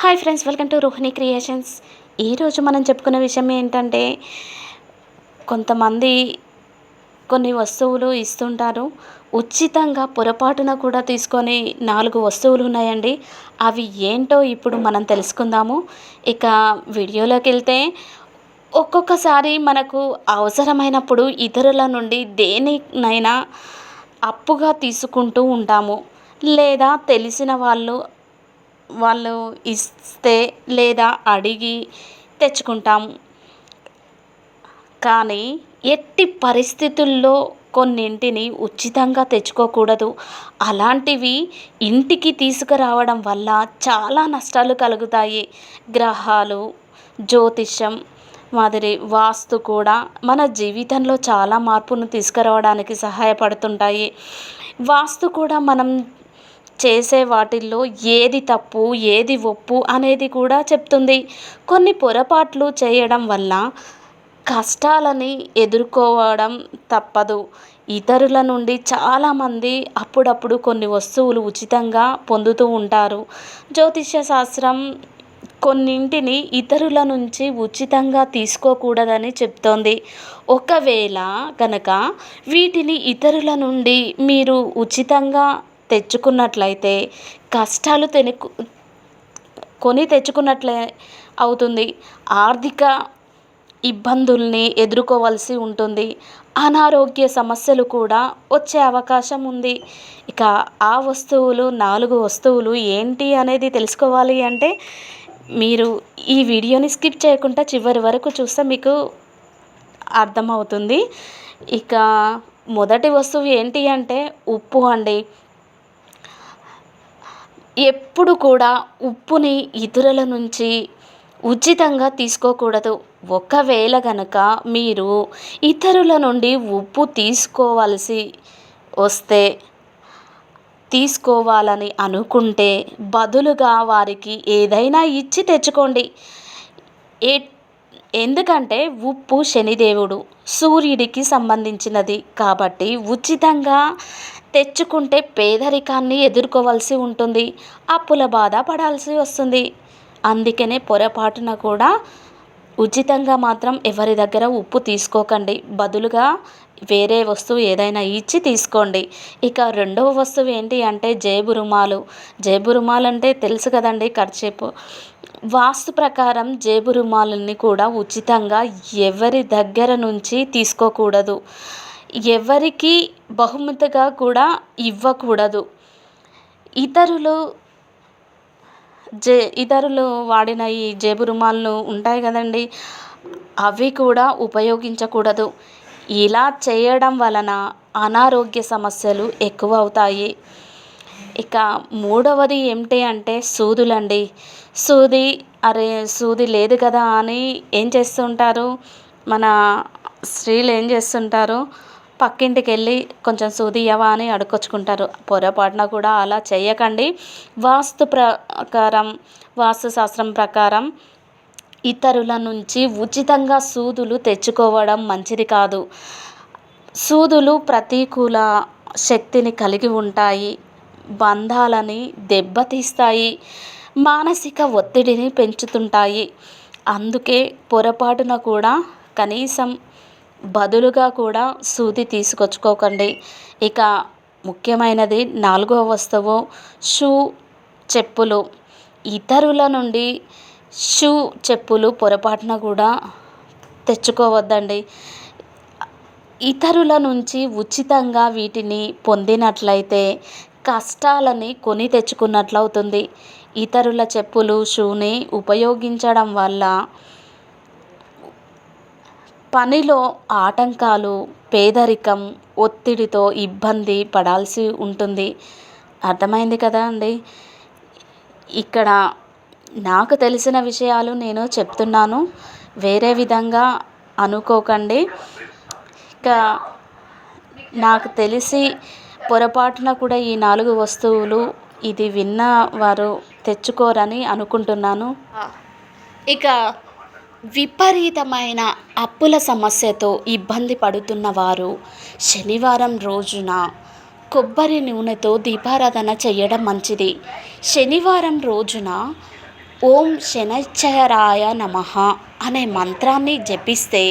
Hi friends welcome to Rohini creations. ఈరోజు మనం చెప్పుకునే విషయం ఏంటంటే కొంతమంది కొన్ని వస్తువులు ఇస్తుంటారు. ఉచితంగా పొరపాటున కూడా తీసుకొని నాలుగు వస్తువులు ఉన్నాయండి. అవి ఏంటో ఇప్పుడు మనం తెలుసుకుందాము. ఇక వీడియోలోకి వెళ్తే ఒక్కొక్కసారి మనకు అవసరమైనప్పుడు ఇతరుల నుండి దేనినైనా అప్పుగా తీసుకుంటూ ఉంటాము. లేదా తెలిసిన వాళ్ళు వాళ్ళు ఇస్తే లేదా అడిగి తెచ్చుకుంటాము కానీ ఎట్టి పరిస్థితుల్లో కొన్నింటిని ఉచితంగా తెచ్చుకోకూడదు. అలాంటివి ఇంటికి తీసుకురావడం వల్ల చాలా నష్టాలు కలుగుతాయి. గ్రహాలు జ్యోతిష్యం మాదిరి వాస్తు కూడా మన జీవితంలో చాలా మార్పును తీసుకురావడానికి సహాయపడుతుంటాయి. వాస్తు కూడా మనం చేసే వాటిల్లో ఏది తప్పు ఏది ఒప్పు అనేది కూడా చెప్తుంది. కొన్ని పొరపాట్లు చేయడం వల్ల కష్టాలని ఎదుర్కోవడం తప్పదు. ఇతరుల నుండి చాలామంది అప్పుడప్పుడు కొన్ని వస్తువులు ఉచితంగా పొందుతూ ఉంటారు. జ్యోతిష్య శాస్త్రం కొన్నింటిని ఇతరుల నుంచి ఉచితంగా తీసుకోకూడదని చెప్తోంది. ఒకవేళ కనుక వీటిని ఇతరుల నుండి మీరు ఉచితంగా తెచ్చుకున్నట్లయితే కష్టాలు తెనుకు కొని తెచ్చుకున్నట్లే అవుతుంది. ఆర్థిక ఇబ్బందుల్ని ఎదుర్కోవాల్సి ఉంటుంది. అనారోగ్య సమస్యలు కూడా వచ్చే అవకాశం ఉంది. ఇక ఆ వస్తువులు నాలుగు వస్తువులు ఏంటి అనేది తెలుసుకోవాలి అంటే మీరు ఈ వీడియోని స్కిప్ చేయకుండా చివరి వరకు చూస్తే మీకు అర్థమవుతుంది. ఇక మొదటి వస్తువు ఏంటి అంటే ఉప్పు అండి. ఎప్పుడు కూడా ఉప్పుని ఇతరుల నుంచి ఉచితంగా తీసుకోకూడదు. ఒకవేళ గనక మీరు ఇతరుల నుండి ఉప్పు తీసుకోవలసి వస్తే తీసుకోవాలని అనుకుంటే బదులుగా వారికి ఏదైనా ఇచ్చి తెచ్చుకోండి. ఏ ఎందుకంటే ఉప్పు శనిదేవుడు సూర్యుడికి సంబంధించినది కాబట్టి ఉచితంగా తెచ్చుకుంటే పేదరికాన్ని ఎదుర్కోవాల్సి ఉంటుంది అప్పుల బాధ పడాల్సి వస్తుంది. అందుకనే పొరపాటున కూడా ఉచితంగా మాత్రం ఎవరి దగ్గర ఉప్పు తీసుకోకండి. బదులుగా వేరే వస్తువు ఏదైనా ఇచ్చి తీసుకోండి. ఇక రెండవ వస్తువు ఏంటి అంటే జేబు రుమాలు. జేబు రుమాలు అంటే తెలుసు కదండి ఖర్చేపు. వాస్తు ప్రకారం జేబు రుమాలని కూడా ఉచితంగా ఎవరి దగ్గర నుంచి తీసుకోకూడదు. ఎవరికి బహుమతిగా కూడా ఇవ్వకూడదు. ఇతరులు జే ఇతరులు వాడిన ఈ జేబు రుమాళ్ళు ఉంటాయి కదండి అవి కూడా ఉపయోగించకూడదు. ఇలా చేయడం వలన అనారోగ్య సమస్యలు ఎక్కువ అవుతాయి. ఇక మూడవది ఏమిటి అంటే సూదులండి. సూది అరే సూది లేదు కదా అని ఏం చేస్తుంటారు? మన స్త్రీలు ఏం చేస్తుంటారు? పక్కింటికి వెళ్ళి కొంచెం సూదియవా అని అడుకొచ్చుకుంటారు పొరపాటున కూడా అలా చేయకండి వాస్తు ప్రకారం వాస్తు శాస్త్రం ప్రకారం ఇతరుల నుంచి ఉచితంగా సూదులు తెచ్చుకోవడం మంచిది కాదు. సూదులు ప్రతికూల శక్తిని కలిగి ఉంటాయి బంధాలని దెబ్బతీస్తాయి మానసిక ఒత్తిడిని పెంచుతుంటాయి. అందుకే పొరపాటున కూడా కనీసం బదులుగా కూడా సూది తీసుకొచ్చుకోకండి. ఇక ముఖ్యమైనది నాలుగవ వస్తువు షూ చెప్పులు. ఇతరుల నుండి షూ చెప్పులు పొరపాటున కూడా తెచ్చుకోవద్దండి. ఇతరుల నుంచి ఉచితంగా వీటిని పొందినట్లయితే కష్టాలని కొని తెచ్చుకున్నట్లు అవుతుంది ఇతరుల చెప్పులు షూని ఉపయోగించడం వల్ల పనిలో ఆటంకాలు పేదరికం ఒత్తిడితో ఇబ్బంది పడాల్సి ఉంటుంది. అర్థమైంది కదా అండి? ఇక్కడ నాకు తెలిసిన విషయాలు నేను చెప్తున్నాను. వేరే విధంగా అనుకోకండి. ఇక నాకు తెలిసి పొరపాటున కూడా ఈ నాలుగు వస్తువులు ఇది విన్న వారు తెచ్చుకోరని అనుకుంటున్నాను. ఇక విపరీతమైన అప్పుల సమస్యతో ఇబ్బంది పడుతున్న వారు శనివారం రోజున కొబ్బరి నూనెతో దీపారాధన చేయడం మంచిది. శనివారం రోజున ఓం శనైశ్చరాయ నమః అనే మంత్రాన్ని జపిస్తే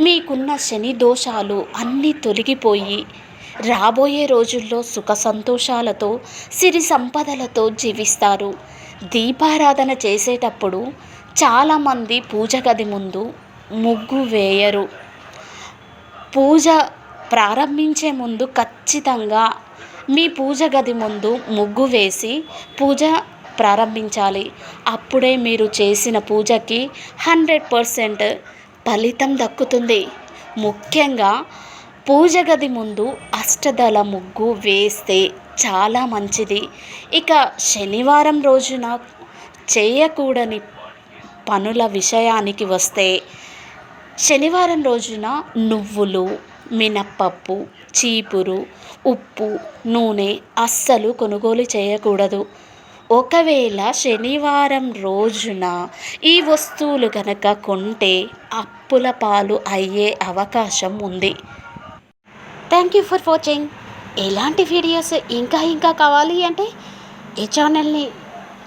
మీకున్న శని దోషాలు అన్నీ తొలగిపోయి రాబోయే రోజుల్లో సుఖ సంతోషాలతో సిరి సంపదలతో జీవిస్తారు. దీపారాధన చేసేటప్పుడు చాలామంది పూజ గది ముందు ముగ్గు వేయరు. పూజ ప్రారంభించే ముందు ఖచ్చితంగా మీ పూజ గది ముందు ముగ్గు వేసి పూజ ప్రారంభించాలి. అప్పుడే మీరు చేసిన పూజకి హండ్రెడ్ పర్సెంట్ ఫలితం దక్కుతుంది. ముఖ్యంగా పూజ గది ముందు అష్టదళ ముగ్గు వేస్తే చాలా మంచిది. ఇక శనివారం రోజున చేయకూడని పనుల విషయానికి వస్తే శనివారం రోజున నువ్వులు మినప్పప్పు చీపురు ఉప్పు నూనె అస్సలు కొనుగోలు చేయకూడదు. ఒకవేళ శనివారం రోజున ఈ వస్తువులు కనుక కొంటే అప్పుల పాలు అయ్యే అవకాశం ఉంది. థ్యాంక్ యూ ఫర్ వాచింగ్ ఎలాంటి వీడియోస్ ఇంకా ఇంకా కావాలి అంటే ఈ ఛానల్ని